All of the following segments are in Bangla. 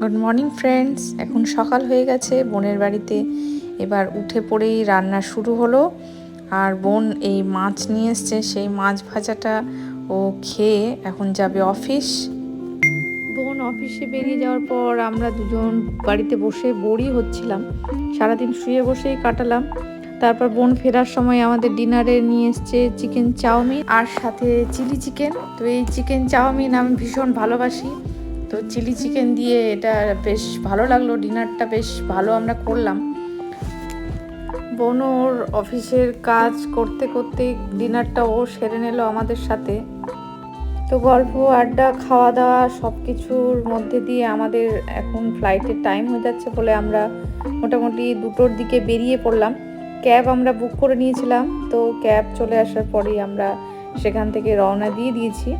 গুড মর্নিং ফ্রেন্ডস এখন সকাল হয়ে গেছে, বোনের বাড়িতে। এবার উঠে পড়েই রান্না শুরু হলো। আর বোন এই মাছ নিয়ে এসছে, সেই মাছ ভাজাটা ও খেয়ে এখন যাবে অফিস। বোন অফিসে বেরিয়ে যাওয়ার পর আমরা দুজন বাড়িতে বসে বোরই হচ্ছিলাম। সারাদিন শুয়ে বসেই কাটালাম। তারপর বোন ফেরার সময় আমাদের ডিনারে নিয়ে এসছে চিকেন চাউমিন আর সাথে চিলি চিকেন। তো এই চিকেন চাউমিন আমি ভীষণ ভালোবাসি। তো চিলি চিকেন দিয়ে এটা বেশ ভালো লাগল, ডিনারটা বেশ ভালো আমরা করলাম। বোন ওর অফিসের কাজ করতে করতে ডিনারটা ও সেরে নিল আমাদের সাথে। তো গল্প, আড্ডা খাওয়া দাওয়া সব কিছুর মধ্যে দিয়ে আমাদের এখন ফ্লাইটের টাইম হয়ে যাচ্ছে বলে আমরা মোটামুটি দুটোর দিকে বেরিয়ে পড়লাম। ক্যাব আমরা বুক করে নিয়েছিলাম, তো ক্যাব চলে আসার পরেই আমরা সেখান থেকে রওনা দিয়ে দিয়েছি।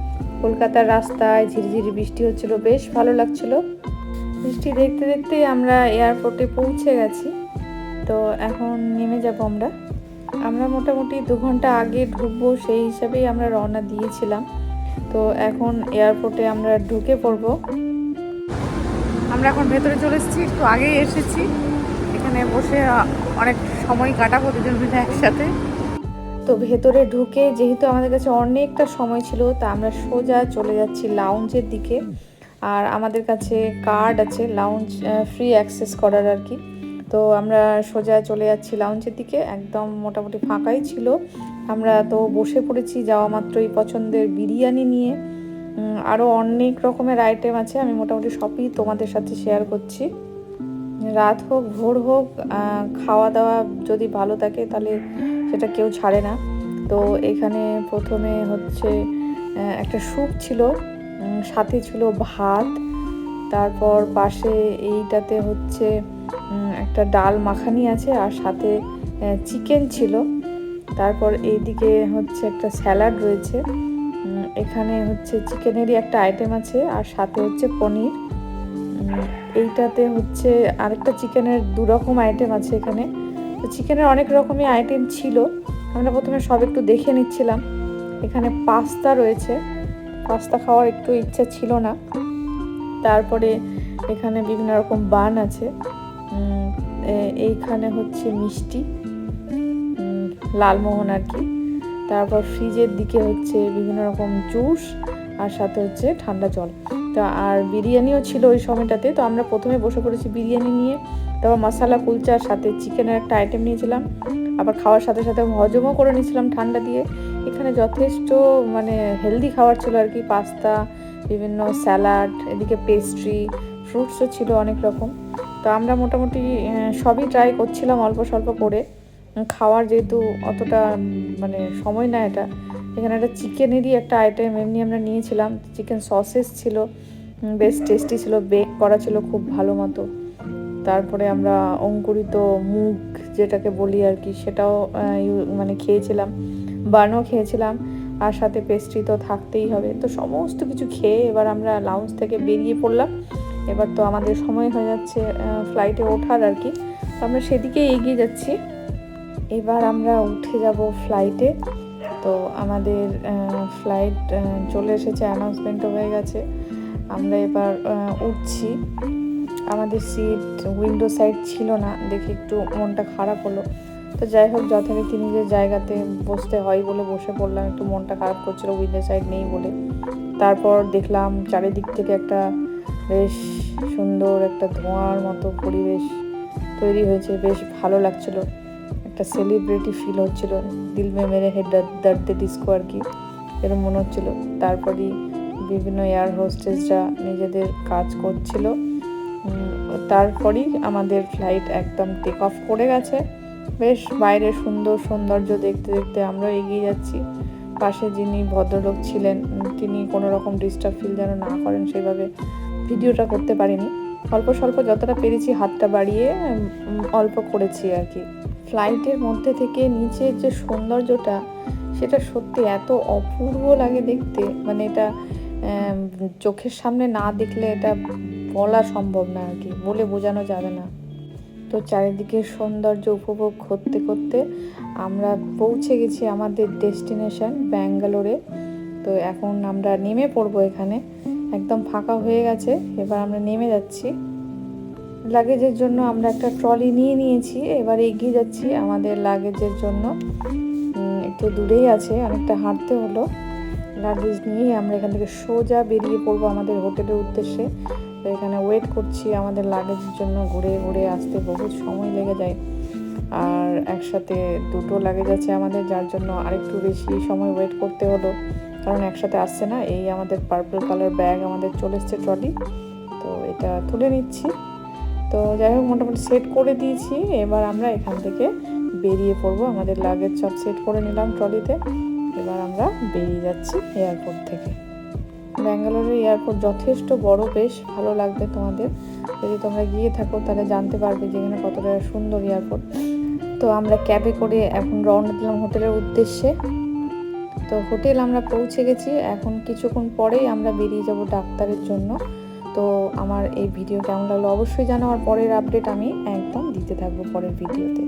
কলকাতার রাস্তায় ঝিরিঝিরি বৃষ্টি হচ্ছিল, বেশ ভালো লাগছিল। বৃষ্টি দেখতে দেখতেই আমরা এয়ারপোর্টে পৌঁছে গেছি। তো এখন নেমে যাব আমরা। আমরা মোটামুটি দু ঘণ্টা আগে ঢুকবো, সেই হিসাবেই আমরা রওনা দিয়েছিলাম। তো এখন এয়ারপোর্টে আমরা ঢুকে পড়ব। আমরা এখন ভেতরে চলে এসেছি, একটু আগেই এসেছি। এখানে বসে অনেক সময় কাটাবো দুজন মিলে একসাথে। তো ভেতরে ঢুকে যেহেতু আমাদের কাছে অনেকটা সময় ছিল, তা আমরা সোজা চলে যাচ্ছি লাউঞ্জের দিকে। আর আমাদের কাছে কার্ড আছে লাউঞ্জ ফ্রি অ্যাক্সেস করার আর কি। তো আমরা সোজা চলে যাচ্ছি লাউঞ্জের দিকে, একদম মোটামুটি ফাঁকাই ছিল। আমরা তো বসে পড়েছি যাওয়া মাত্রই পছন্দের বিরিয়ানি নিয়ে। আরও অনেক রকমের আইটেম আছে, আমি মোটামুটি সবই তোমাদের সাথে শেয়ার করছি। রাত হোক, ভোর হোক খাওয়া দাওয়া যদি ভালো থাকে তাহলে সেটা কেউ ছাড়ে না। তো এখানে প্রথমে হচ্ছে একটা স্যুপ ছিল সাথে ছিল ভাত। তারপর পাশে এইটাতে হচ্ছে একটা ডাল মাখানি আছে আর সাথে চিকেন ছিল। তারপর এইদিকে হচ্ছে একটা স্যালাড রয়েছে। এখানে হচ্ছে চিকেনেরই একটা আইটেম আছে আর সাথে হচ্ছে পনির। এইটাতে হচ্ছে আরেকটা চিকেনের দু রকম আইটেম আছে এখানে। তো চিকেনের অনেক রকমই আইটেম ছিল। আমরা প্রথমে সব একটু দেখে নিচ্ছিলাম। এখানে পাস্তা রয়েছে। পাস্তা খাওয়ার একটু ইচ্ছা ছিল না। তারপরে এখানে বিভিন্ন রকম বান আছে। এইখানে হচ্ছে মিষ্টি। লালমোহন আর কি। তারপর ফ্রিজের দিকে হচ্ছে বিভিন্ন রকম জুস আর সাথে হচ্ছে ঠান্ডা জল। তো আর বিরিয়ানিও ছিল ওই সময়টাতে। তো আমরা প্রথমে বসে পড়েছি বিরিয়ানি নিয়ে, তারপর মশালা, কুলচার, সাথে চিকেনের একটা আইটেম নিয়েছিলাম। আবার খাওয়ার সাথে সাথে হজমও করে নিয়েছিলাম ঠান্ডা দিয়ে। এখানে যথেষ্ট মানে হেলদি খাবার ছিল আর কি, পাস্তা, বিভিন্ন স্যালাড, এদিকে পেস্ট্রি ফ্রুটসও ছিল অনেক রকম। তো আমরা মোটামুটি সবই ট্রাই করছিলাম অল্প স্বল্প করে। খাওয়ার যেহেতু অতটা মানে সময় না এটা এখানে একটা চিকেনেরই একটা আইটেম এমনি আমরা নিয়েছিলাম। চিকেন সসেস ছিল বেশ টেস্টি ছিল বেক করা ছিল খুব ভালো মতো। তারপরে আমরা অঙ্কুরিত মুগ যেটাকে বলি আর কি, সেটাও মানে খেয়েছিলাম, বানও খেয়েছিলাম। আর সাথে পেস্ট্রি তো থাকতেই হবে। তো সমস্ত কিছু খেয়ে এবার আমরা লাউঞ্জ থেকে বেরিয়ে পড়লাম। এবার তো আমাদের সময় হয়ে যাচ্ছে ফ্লাইটে ওঠার আর কি। তো আমরা সেদিকে এগিয়ে যাচ্ছি। এবার আমরা উঠে যাব ফ্লাইটে তো আমাদের ফ্লাইট চলে এসেছে অ্যানাউন্সমেন্টও হয়ে গেছে। আমরা এবার উঠছি। আমাদের সিট উইন্ডো সাইড ছিল না, দেখে একটু মনটা খারাপ হলো। তো যাই হোক, যথারীতি নিজের জায়গাতে বসতে হয় বলে বসে পড়লাম, একটু মনটা খারাপ করছিল উইন্ডো সাইড নেই বলে। তারপর দেখলাম চারিদিক থেকে একটা বেশ সুন্দর একটা ধোঁয়ার মতো পরিবেশ তৈরি হয়েছে, বেশ ভালো লাগছিল। একটা সেলিব্রিটি ফিল হচ্ছিল। দিল মে মেরে হেড দর্দে ডিস্কো আর কি। এরকম মনে হচ্ছিল। তারপরই বিভিন্ন এয়ার হোস্টেসরা নিজেদের কাজ করছিল। তারপরই আমাদের ফ্লাইট একদম টেক অফ করে গেছে। বেশ বাইরে সুন্দর সৌন্দর্য দেখতে দেখতে আমরা এগিয়ে যাচ্ছি। পাশে যিনি ভদ্রলোক ছিলেন, তিনি কোনো রকম ডিস্টার্ব ফিল যেন না করেন সেভাবে ভিডিওটা করতে পারিনি। অল্প স্বল্প যতটা পেরেছি হাতটা বাড়িয়ে অল্প করেছি আর কি। ফ্লাইটের মধ্যে থেকে নিচের যে সৌন্দর্যটা, সেটা সত্যি এত অপূর্ব লাগে দেখতে। মানে এটা চোখের সামনে না দেখলে এটা বলা সম্ভব না আর কি, বলে বোঝানো যাবে না। তো চারিদিকে সৌন্দর্য উপভোগ করতে করতে আমরা পৌঁছে গেছি আমাদের ডেস্টিনেশন, ব্যাঙ্গালোরে। তো এখন আমরা নেমে পড়ব এখানে, একদম ফাঁকা হয়ে গেছে, এবার আমরা নেমে যাচ্ছি। লাগেজের জন্য আমরা একটা ট্রলি নিয়ে নিয়েছি। এবার এগিয়ে যাচ্ছি আমাদের লাগেজের জন্য। একটু দূরেই আছে, অনেকটা হাঁটতে হলো। লাগেজ নিয়ে আমরা এখান থেকে সোজা বেরিয়ে পড়ব আমাদের হোটেলের উদ্দেশ্যে। তো এখানে ওয়েট করছি আমাদের লাগেজের জন্য, ঘুরে ঘুরে আসতে বহুত সময় লেগে যায়। আর একসাথে দুটো লাগেজ আছে আমাদের, যার জন্য আরেকটু বেশি সময় ওয়েট করতে হলো। কারণ একসাথে আসছে না, এই আমাদের পার্পল কালার ব্যাগ আমাদের চলে এসছে ট্রলি তো এটা তুলে নিচ্ছি। তো যাই হোক, মোটামুটি সেট করে দিয়েছি। এবার আমরা এখান থেকে বেরিয়ে পড়ব। আমাদের লাগেজ সব সেট করে নিলাম ট্রলিতে। এবার আমরা বেরিয়ে যাচ্ছি এয়ারপোর্ট থেকে। ব্যাঙ্গালোরের এয়ারপোর্ট যথেষ্ট বড়, বেশ ভালো লাগবে তোমাদের। যদি তোমরা গিয়ে থাকো, তাহলে জানতে পারবে যে এখানে কতটা সুন্দর এয়ারপোর্ট তো আমরা ক্যাবে করে এখন রওনা দিলাম হোটেলের উদ্দেশ্যে। তো হোটেল আমরা পৌঁছে গেছি। এখন কিছুক্ষণ পরেই আমরা বেরিয়ে যাব ডাক্তারের জন্য। তো আমার এই ভিডিও কেমন লাগল অবশ্যই জানো আর পরের আপডেট আমি একদম দিতে থাকব পরের ভিডিওতে।